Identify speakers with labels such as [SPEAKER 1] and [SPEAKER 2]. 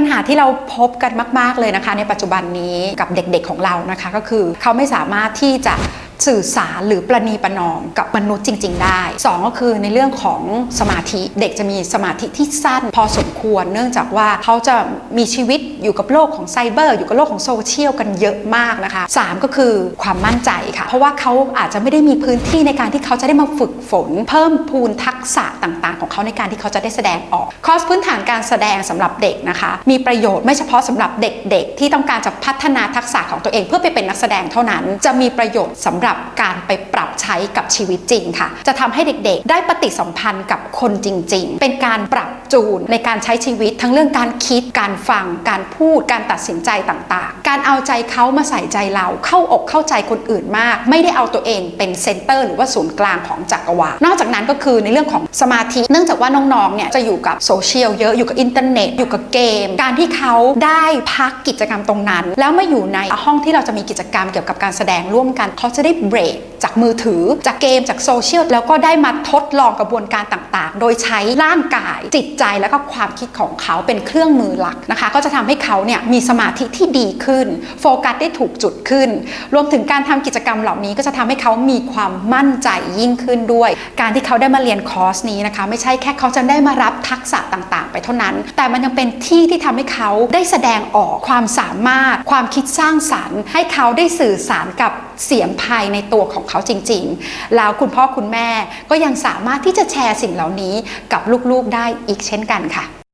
[SPEAKER 1] ปัญหาที่เราพบกันมาก ๆ เลยนะคะ ในปัจจุบันนี้กับเด็กๆของเรานะคะ ก็คือเขาไม่สามารถที่จะ สื่อสารหรือประนีประนอมกับมนุษย์จริง ๆ ได้สองก็คือในเรื่องของสมาธิเด็กจะมีสมาธิที่สั้นพอสมควร เนื่องจากว่าเขาจะมีชีวิตอยู่กับโลกของไซเบอร์ อยู่กับโลกของโซเชียลกันเยอะมากนะคะสามก็คือความมั่นใจค่ะ เพราะว่าเขาอาจจะไม่ได้มีพื้นที่ในการที่เขาจะได้มาฝึกฝน เพิ่มพูนทักษะต่างๆ ของเขาในการที่เขาจะได้แสดงออก คอร์สพื้นฐานการแสดงสำหรับเด็กนะคะ มีประโยชน์ไม่เฉพาะสำหรับเด็กๆ ที่ต้องการจะพัฒนาทักษะของตัวเองเพื่อไปเป็นนักแสดงเท่านั้น จะมีประโยชน์สำหรับการไปปรับใช้กับชีวิตจริงค่ะ จะทำให้เด็กๆ ได้ปฏิสัมพันธ์กับคนจริง ๆ เป็นการปรับ จูนในการใช้ชีวิต ทั้งเรื่องการคิดการฟัง การพูดการตัดสินใจต่างๆ การเอาใจเขามาใส่ใจเราเข้าอกเข้าใจคนอื่นมาก ไม่ได้เอาตัวเองเป็นเซนเตอร์ หรือว่าศูนย์กลางของจักรวาลนอกจากนั้นก็คือในเรื่องของสมาธิเนื่องจากว่าน้องๆเนี่ยจะอยู่กับโซเชียลเยอะอยู่กับอินเทอร์เน็ตอยู่กับเกม การที่เขาได้พักกิจกรรมตรงนั้น แล้วมาอยู่ในห้องที่เราจะมีกิจกรรมเกี่ยวกับการแสดงร่วมกันเขาจะได้เบรกจากมือถือจากเกมจากโซเชียลแล้วก็ได้มาทดลองกระบวนการต่างๆ โดยใช้ร่างกายจิตใจแล้วก็ความคิดของเขาเป็นเครื่องมือหลักนะคะ ก็จะทำให้เขาเนี่ยมีสมาธิที่ดีขึ้น โฟกัสได้ถูกจุดขึ้น รวมถึงการทำกิจกรรมเหล่านี้ก็จะทำให้เขามีความมั่นใจยิ่งขึ้นด้วย การที่เขาได้มาเรียนคอร์สนี้นะคะ ไม่ใช่แค่เขาจะได้มารับทักษะต่างๆ ไปเท่านั้น แต่มันยังเป็นที่ที่ทำให้เขาได้แสดงออกความสามารถ ความคิดสร้างสรรค์ ให้เขาได้สื่อสารกับเสียงภายในตัวของเขาจริงๆ แล้วคุณพ่อคุณแม่ก็ยังสามารถที่จะแชร์สิ่งเหล่านี้กับลูกๆได้อีกเช่นกันค่ะ